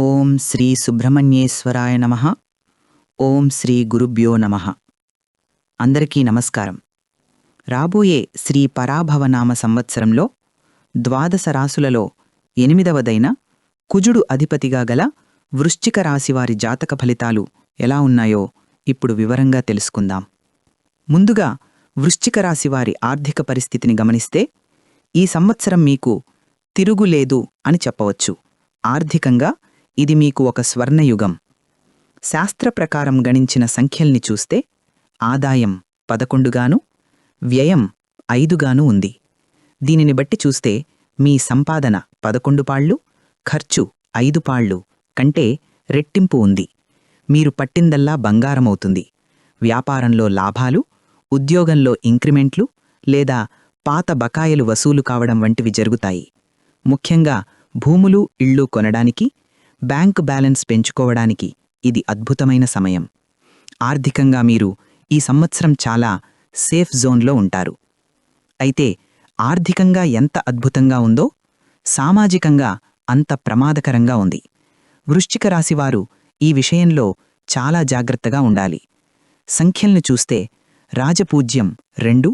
ఓం శ్రీ సుబ్రహ్మణ్యేశ్వరాయ నమ. ఓం శ్రీ గురుభ్యో నమ. అందరికీ నమస్కారం. రాబోయే శ్రీ పరాభవనామ సంవత్సరంలో ద్వాదశ రాసులలో ఎనిమిదవదైన కుజుడు అధిపతిగా గల వృశ్చిక రాశివారి జాతక ఫలితాలు ఎలా ఉన్నాయో ఇప్పుడు వివరంగా తెలుసుకుందాం. ముందుగా వృశ్చిక రాశివారి ఆర్థిక పరిస్థితిని గమనిస్తే ఈ సంవత్సరం మీకు తిరుగులేదు అని చెప్పవచ్చు. ఆర్థికంగా ఇది మీకు ఒక స్వర్ణయుగం. శాస్త్ర ప్రకారం గణించిన సంఖ్యల్ని చూస్తే ఆదాయం పదకొండుగాను వ్యయం ఐదుగాను ఉంది. దీనిని బట్టి చూస్తే మీ సంపాదన పదకొండు పాళ్ళు ఖర్చు ఐదు పాళ్ళు కంటే రెట్టింపు ఉంది. మీరు పట్టిందల్లా బంగారమవుతుంది. వ్యాపారంలో లాభాలు ఉద్యోగంలో ఇంక్రిమెంట్లు లేదా పాత బకాయిలు వసూలు కావడం వంటివి జరుగుతాయి. ముఖ్యంగా భూములు ఇళ్ళు కొనడానికి బ్యాంక్ బ్యాలెన్స్ పెంచుకోవడానికి ఇది అద్భుతమైన సమయం. ఆర్థికంగా మీరు ఈ సంవత్సరం చాలా సేఫ్ జోన్లో ఉంటారు. అయితే ఆర్థికంగా ఎంత అద్భుతంగా ఉందో సామాజికంగా అంత ప్రమాదకరంగా ఉంది. వృశ్చిక రాశివారు ఈ విషయంలో చాలా జాగ్రత్తగా ఉండాలి. సంఖ్యల్ని చూస్తే రాజపూజ్యం రెండు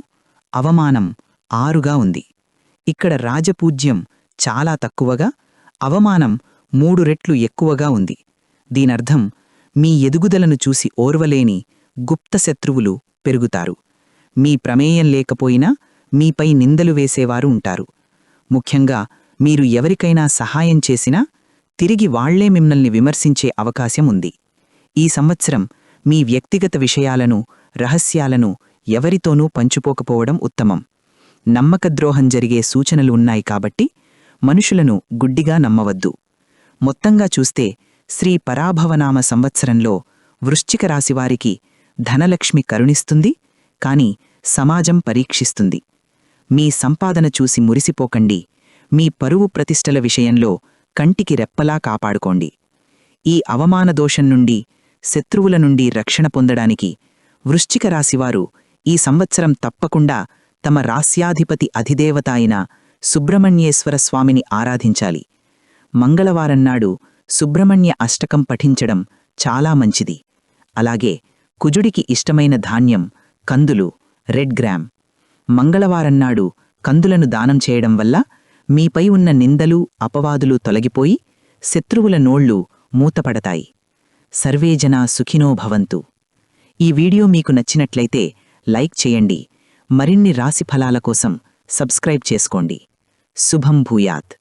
అవమానం ఆరుగా ఉంది. ఇక్కడ రాజపూజ్యం చాలా తక్కువగా అవమానం మూడు రెట్లు ఎక్కువగా ఉంది. దీనర్థం మీ ఎదుగుదలను చూసి ఓర్వలేని గుప్త శత్రువులు పెరుగుతారు. మీ ప్రమేయం లేకపోయినా మీపై నిందలు వేసేవారు ఉంటారు. ముఖ్యంగా మీరు ఎవరికైనా సహాయం చేసినా తిరిగి వాళ్ళే మిమ్మల్ని విమర్శించే అవకాశం ఉంది. ఈ సంవత్సరం మీ వ్యక్తిగత విషయాలను రహస్యాలను ఎవరితోనూ పంచుకోకపోవడం ఉత్తమం. నమ్మకద్రోహం జరిగే సూచనలు ఉన్నాయి కాబట్టి మనుషులను గుడ్డిగా నమ్మవద్దు. మొత్తంగా చూస్తే శ్రీ పరాభవనామ సంవత్సరంలో వృశ్చిక రాశివారికి ధనలక్ష్మి కరుణిస్తుంది కాని సమాజం పరీక్షిస్తుంది. మీ సంపాదన చూసి మురిసిపోకండి. మీ పరువు ప్రతిష్టల విషయంలో కంటికి రెప్పలా కాపాడుకోండి. ఈ అవమాన దోషం నుండి శత్రువుల నుండి రక్షణ పొందడానికి వృశ్చిక రాశివారు ఈ సంవత్సరం తప్పకుండా తమ రాస్యాధిపతి అధిదేవత అయిన సుబ్రహ్మణ్యేశ్వర స్వామిని ఆరాధించాలి. మంగళవారన్నాడు సుబ్రహ్మణ్య అష్టకం పఠించడం చాలా మంచిది. అలాగే కుజుడికి ఇష్టమైన ధాన్యం కందులు రెడ్ గ్రామ్. మంగళవారన్నాడు కందులను దానం చేయడం వల్ల మీపై ఉన్న నిందలు అపవాదులు తొలగిపోయి శత్రువుల నోళ్ళు మూతపడతాయి. సర్వేజనా సుఖినో భవంతు. ఈ వీడియో మీకు నచ్చినట్లయితే లైక్ చేయండి. మరిన్ని రాశిఫలాల కోసం సబ్స్క్రైబ్ చేసుకోండి. శుభం భూయాత్.